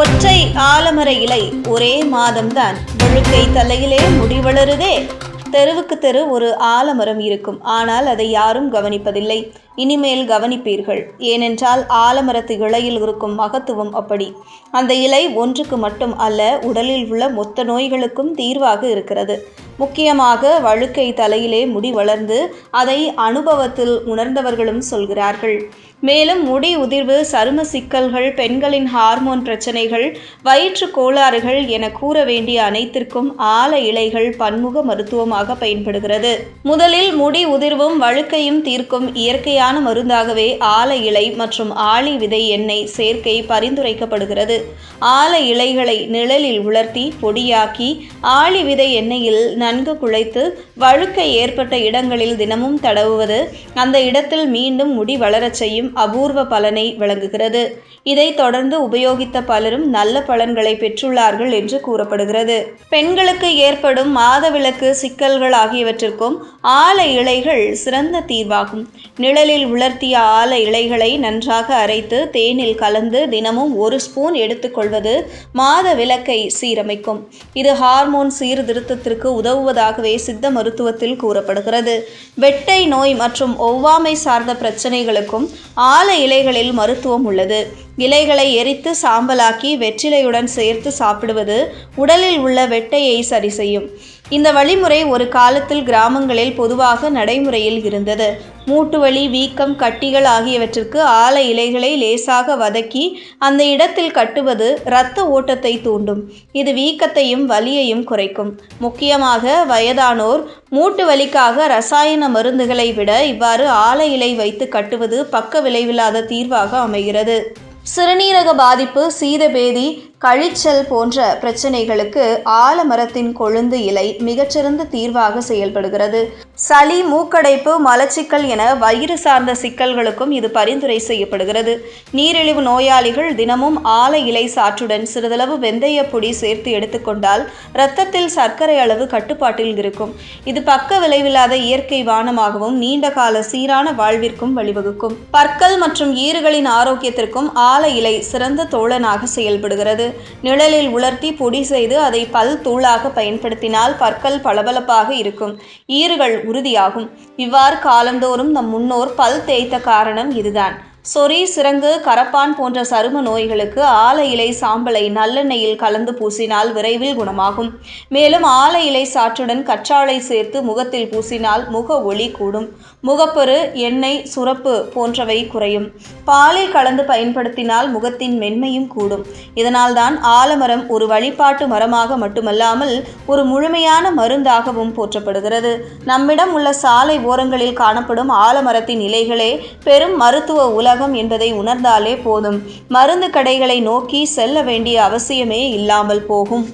ஒற்றை ஆலமர இலை ஒரே மாதம்தான். வழுக்கை தலையிலே முடி வளருதே. தெருவுக்கு தெரு ஒரு ஆலமரம் இருக்கும். ஆனால் அதை யாரும் கவனிப்பதில்லை. இனிமேல் கவனிப்பீர்கள். ஏனென்றால் ஆலமரத்து இலையில் இருக்கும் மகத்துவம் அப்படி. அந்த இலை ஒன்றுக்கு மட்டும் அல்ல உடலில் உள்ள மொத்த நோய்களுக்கும் தீர்வாக இருக்கிறது. முக்கியமாக வழுக்கை தலையிலே முடி வளர்ந்து அதை அனுபவத்தில் உணர்ந்தவர்களும் சொல்கிறார்கள். மேலும் முடி உதிர்வு சரும சிக்கல்கள் பெண்களின் ஹார்மோன் பிரச்சனைகள் வயிற்று கோளாறுகள் என கூற வேண்டிய அனைத்திற்கும் ஆல இலைகள் பன்முக மருத்துவமாக பயன்படுகிறது. முதலில் முடி உதிர்வும் வழுக்கையும் தீர்க்கும் இயற்கையான மருந்தாகவே ஆல இலை மற்றும் ஆளி விதை எண்ணெய் சேர்க்கை பரிந்துரைக்கப்படுகிறது. ஆல இலைகளை நிழலில் உலர்த்தி பொடியாக்கி ஆளி விதை எண்ணெயில் நன்கு குழைத்து வழுக்கை ஏற்பட்ட இடங்களில் தினமும் தடவுவது அந்த இடத்தில் மீண்டும் முடி வளரச் செய்யும் அபூர்வ பலனை வழங்குகிறது. இதை தொடர்ந்து உபயோகித்த பலரும் நல்ல பலன்களை பெற்றுள்ளார்கள் என்று கூறப்படுகிறது. பெண்களுக்கு ஏற்படும் மாதவிலக்கு சிக்கல்கள் ஆகியவற்றிற்கும் ஆல இலைகள் சிறந்த தீர்வாகும். நிழலில் உலர்த்திய ஆல இலைகளை நன்றாக அரைத்து தேனில் கலந்து தினமும் ஒரு ஸ்பூன் எடுத்துக்கொள்வது மாத விலக்கை சீரமைக்கும். இது ஹார்மோன் சீர்திருத்தத்திற்கு உதவுவதாகவே சித்த மருத்துவத்தில் கூறப்படுகிறது. வெட்டை நோய் மற்றும் ஒவ்வாமை சார்ந்த பிரச்சனைகளுக்கும் ஆல இலைகளில் மருத்துவம் உள்ளது. இலைகளை எரித்து சாம்பலாக்கி வெற்றிலையுடன் சேர்த்து சாப்பிடுவது உடலில் உள்ள வெட்டையை சரி செய்யும். இந்த வழிமுறை ஒரு காலத்தில் கிராமங்களில் பொதுவாக நடைமுறையில் இருந்தது. மூட்டு வலி வீக்கம் கட்டிகள் ஆகியவற்றிற்கு ஆல இலைகளை லேசாக வதக்கி அந்த இடத்தில் கட்டுவது இரத்த ஓட்டத்தை தூண்டும். இது வீக்கத்தையும் வலியையும் குறைக்கும். முக்கியமாக வயதானோர் மூட்டு வலிக்காக ரசாயன மருந்துகளை விட இவ்வாறு ஆல இலை வைத்து கட்டுவது பக்க விளைவில்லாத தீர்வாக அமைகிறது. சிறுநீரக பாதிப்பு சீதபேதி கழிச்சல் போன்ற பிரச்சனைகளுக்கு ஆலமரத்தின் கொழுந்து இலை மிகச்சிறந்த தீர்வாக செயல்படுகிறது. சளி மூக்கடைப்பு மலச்சிக்கல் என வயிறு சார்ந்த சிக்கல்களுக்கும் இது பரிந்துரை செய்யப்படுகிறது. நீரிழிவு நோயாளிகள் தினமும் ஆல இலை சாற்றுடன் சிறிதளவு வெந்தய பொடி சேர்த்து எடுத்துக்கொண்டால் இரத்தத்தில் சர்க்கரை அளவு கட்டுப்பாட்டில் இருக்கும். இது பக்க விளைவில்லாத இயற்கை வானமாகவும் நீண்ட கால சீரான வாழ்விற்கும் வழிவகுக்கும். பற்கள் மற்றும் ஈறுகளின் ஆரோக்கியத்திற்கும் ஆல இலை சிறந்த தோழனாக செயல்படுகிறது. நிழலில் உலர்த்தி பொடி செய்து அதை பல் தூளாக பயன்படுத்தினால் பற்கள் பளபளப்பாக இருக்கும். ஈறுகள் உறுதியாகும். இவ்வாறு காலந்தோறும் நம் முன்னோர் பல் தேய்த்த காரணம் இதுதான். சொறி சிரங்கு கரப்பான் போன்ற சரும நோய்களுக்கு ஆல இலை சாம்பலை நல்லெண்ணெயில் கலந்து பூசினால் விரைவில் குணமாகும். மேலும் ஆல இலை சாற்றுடன் கற்றாழை சேர்த்து முகத்தில் பூசினால் முக ஒளி கூடும். முகப்பரு எண்ணெய் சுரப்பு போன்றவை குறையும். பாலில் கலந்து பயன்படுத்தினால் முகத்தின் மென்மையும் கூடும். இதனால்தான் ஆலமரம் ஒரு வழிபாட்டு மரமாக மட்டுமல்லாமல் ஒரு முழுமையான மருந்தாகவும் போற்றப்படுகிறது. நம்மிடம் உள்ள சாலை ஓரங்களில் காணப்படும் ஆலமரத்தின் இலைகளே பெரும் மருத்துவ உலகம் என்பதை உணர்ந்தாலே போதும். மருந்து கடைகளை நோக்கி செல்ல வேண்டிய அவசியமே இல்லாமல் போகும்.